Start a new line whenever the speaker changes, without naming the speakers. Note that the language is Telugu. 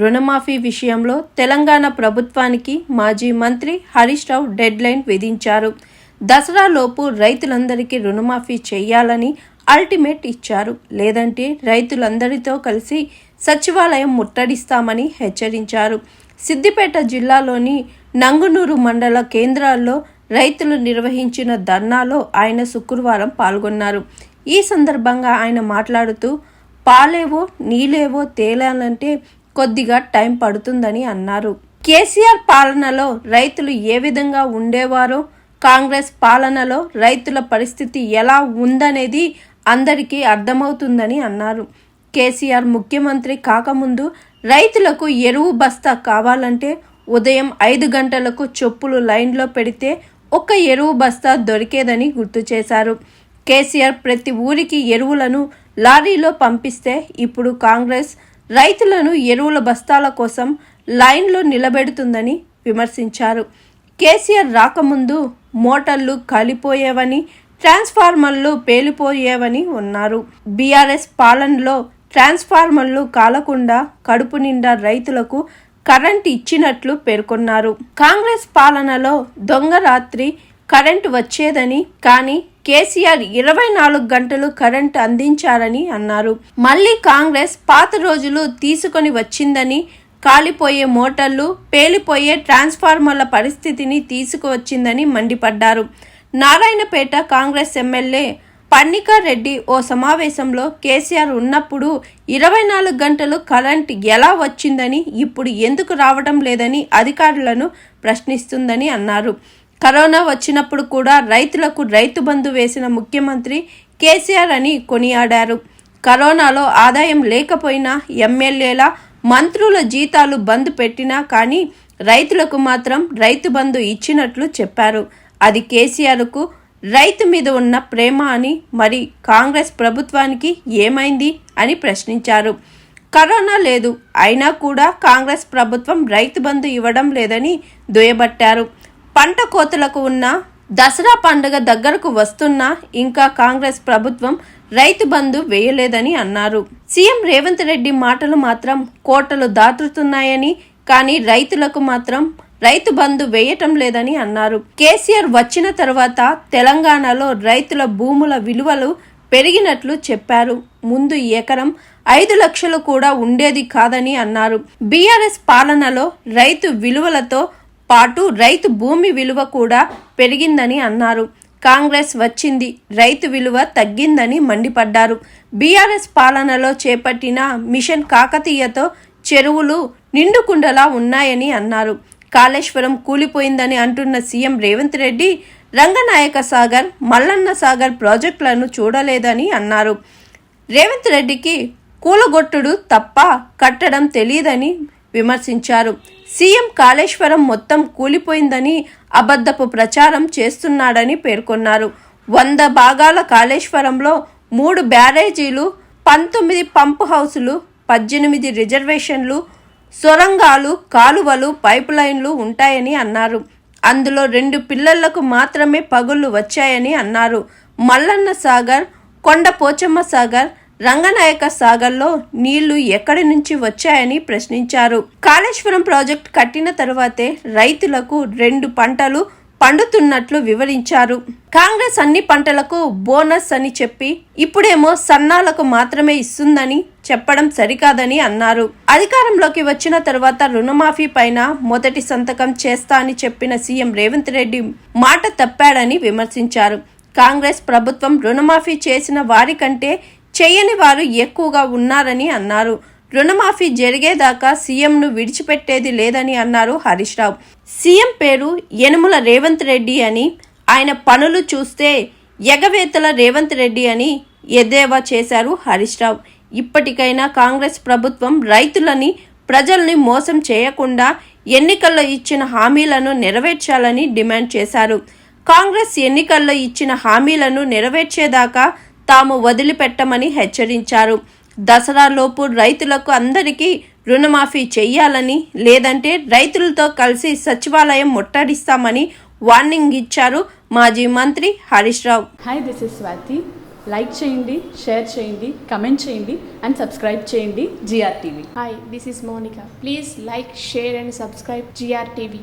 రుణమాఫీ విషయంలో తెలంగాణ ప్రభుత్వానికి మాజీ మంత్రి హరీష్ రావు డెడ్ లైన్ విధించారు. దసరాలోపు రైతులందరికీ రుణమాఫీ చేయాలని అల్టిమేట్ ఇచ్చారు. లేదంటే రైతులందరితో కలిసి సచివాలయం ముట్టడిస్తామని హెచ్చరించారు. సిద్దిపేట జిల్లాలోని నంగునూరు మండల కేంద్రాల్లో రైతులు నిర్వహించిన ధర్నాలో ఆయన శుక్రవారం పాల్గొన్నారు. ఈ సందర్భంగా ఆయన మాట్లాడుతూ పాలేవో నీలేవో తేలాలంటే కొద్దిగా టైం పడుతుందని అన్నారు. కేసీఆర్ పాలనలో రైతులు ఏ విధంగా ఉండేవారో? కాంగ్రెస్ పాలనలో రైతుల పరిస్థితి ఎలా ఉందనేది అందరికీ అర్థమవుతుందని అన్నారు. కేసీఆర్ ముఖ్యమంత్రి కాకముందు రైతులకు ఎరువు బస్తా కావాలంటే ఉదయం ఐదు గంటలకు చెప్పులు లైన్లో పెడితే ఒక్క ఎరువు బస్తా దొరికేదని గుర్తు చేశారు. కేసీఆర్ ప్రతి ఊరికి ఎరువులను లారీలో పంపిస్తే ఇప్పుడు కాంగ్రెస్ రైతులను ఎరువుల బస్తాల కోసం లైన్లో నిలబెడుతుందని విమర్శించారు. కేసీఆర్ రాకముందు మోటార్లు కాలిపోయేవని ట్రాన్స్ఫార్మర్లు పేలిపోయేవని ఉన్నారు. బీఆర్ఎస్ పాలనలో ట్రాన్స్ఫార్మర్లు కాలకుండా కడుపు నిండా రైతులకు కరెంట్ ఇచ్చినట్లు పేర్కొన్నారు. కాంగ్రెస్ పాలనలో దొంగ రాత్రి కరెంట్ వచ్చేదని కానీ కేసీఆర్ ఇరవై నాలుగు గంటలు కరెంట్ అందించారని అన్నారు. మళ్ళీ కాంగ్రెస్ పాత రోజులు తీసుకొని వచ్చిందని కాలిపోయే మోటార్లు పేలిపోయే ట్రాన్స్ఫార్మర్ల పరిస్థితిని తీసుకువచ్చిందని మండిపడ్డారు. నారాయణపేట కాంగ్రెస్ ఎమ్మెల్యే పన్నికర్ రెడ్డి ఓ సమావేశంలో కేసీఆర్ ఉన్నప్పుడు ఇరవై నాలుగు గంటలు కరెంట్ ఎలా వచ్చిందని ఇప్పుడు ఎందుకు రావడం లేదని అధికారులను ప్రశ్నిస్తుందని అన్నారు. కరోనా వచ్చినప్పుడు కూడా రైతులకు రైతు బంధు వేసిన ముఖ్యమంత్రి కేసీఆర్ అని కొనియాడారు. కరోనాలో ఆదాయం లేకపోయినా ఎమ్మెల్యేల మంత్రుల జీతాలు బంద్ పెట్టినా కానీ రైతులకు మాత్రం రైతు బంధు ఇచ్చినట్లు చెప్పారు. అది కేసీఆర్కు రైతు మీద ఉన్న ప్రేమ అని మరి కాంగ్రెస్ ప్రభుత్వానికి ఏమైంది అని ప్రశ్నించారు. కరోనా లేదు అయినా కూడా కాంగ్రెస్ ప్రభుత్వం రైతు బంధు ఇవ్వడం లేదని దుయ్యబట్టారు. పంట కోతలకు ఉన్న దసరా పండుగ దగ్గరకు వస్తున్నా ఇంకా కాంగ్రెస్ ప్రభుత్వం రైతు బంధు వేయలేదని అన్నారు. సీఎం రేవంత్ రెడ్డి మాటలు మాత్రం కోటలు దాటుతున్నాయని కానీ రైతులకు మాత్రం రైతు బంధు వేయటం లేదని అన్నారు. కేసీఆర్ వచ్చిన తర్వాత తెలంగాణలో రైతుల భూముల విలువలు పెరిగినట్లు చెప్పారు. ముందు ఎకరం ఐదు లక్షలు కూడా ఉండేది కాదని అన్నారు. బీఆర్ఎస్ పాలనలో రైతు విలువలతో పాటు రైతు భూమి విలువ కూడా పెరిగిందని అన్నారు. కాంగ్రెస్ వచ్చింది రైతు విలువ తగ్గిందని మండిపడ్డారు. బీఆర్ఎస్ పాలనలో చేపట్టిన మిషన్ కాకతీయతో చెరువులు నిండుకుండలా ఉన్నాయని అన్నారు. కాళేశ్వరం కూలిపోయిందని అంటున్న సీఎం రేవంత్ రెడ్డి రంగనాయక సాగర్ మల్లన్న సాగర్ ప్రాజెక్టులను చూడలేదని అన్నారు. రేవంత్ రెడ్డికి కూలగొట్టుడు తప్ప కట్టడం తెలియదని విమర్శించారు. సీఎం కాళేశ్వరం మొత్తం కూలిపోయిందని అబద్ధపు ప్రచారం చేస్తున్నాడని పేర్కొన్నారు. వంద భాగాల కాళేశ్వరంలో మూడు బ్యారేజీలు పంతొమ్మిది పంప్ హౌసులు పద్దెనిమిది రిజర్వేషన్లు సొరంగాలు కాలువలు పైప్ లైన్లు ఉంటాయని అన్నారు. అందులో రెండు పిల్లలకు మాత్రమే పగుళ్ళు వచ్చాయని అన్నారు. మల్లన్న సాగర్ కొండ పోచమ్మ సాగర్ రంగనాయక సాగర్లో నీళ్ళు ఎక్కడి నుంచి వచ్చాయని ప్రశ్నించారు. కాళేశ్వరం ప్రాజెక్ట్ కట్టిన తరువాతే రైతులకు రెండు పంటలు పండుతున్నట్లు వివరించారు. కాంగ్రెస్ అన్ని పంటలకు బోనస్ అని చెప్పి ఇప్పుడేమో సన్నాలకు మాత్రమే ఇస్తుందని చెప్పడం సరికాదని అన్నారు. అధికారంలోకి వచ్చిన తర్వాత రుణమాఫీ పైన మొదటి సంతకం చేస్తా అని చెప్పిన సీఎం రేవంత్ రెడ్డి మాట తప్పాడని విమర్శించారు. కాంగ్రెస్ ప్రభుత్వం రుణమాఫీ చేసిన వారికంటే చేయని వారు ఎక్కువగా ఉన్నారని అన్నారు. రుణమాఫీ జరిగేదాకా సీఎంను విడిచిపెట్టేది లేదని అన్నారు హరీష్ రావు. సీఎం పేరు యనుమల రేవంత్ రెడ్డి అని ఆయన పనులు చూస్తే ఎగవేతల రేవంత్ రెడ్డి అని ఎద్దేవా చేశారు హరీష్ రావు. ఇప్పటికైనా కాంగ్రెస్ ప్రభుత్వం రైతులని ప్రజల్ని మోసం చేయకుండా ఎన్నికల్లో ఇచ్చిన హామీలను నెరవేర్చాలని డిమాండ్ చేశారు. కాంగ్రెస్ ఎన్నికల్లో ఇచ్చిన హామీలను నెరవేర్చేదాకా తాము వదిలిపెట్టమని హెచ్చరించారు దసరాలోపు రైతులకు అందరికీ రుణమాఫీ చెయ్యాలని లేదంటే రైతులతో కలిసి సచివాలయం ముట్టడిస్తామని వార్నింగ్ ఇచ్చారు మాజీ మంత్రి Harish Rao
Hi, this is Swati. Like చేయండి షేర్ చేయండి కమెంట్ చేయండి అండ్ సబ్స్క్రైబ్ చేయండి GR TV
Hi, this is Monica. Please like, share, and subscribe GRTV.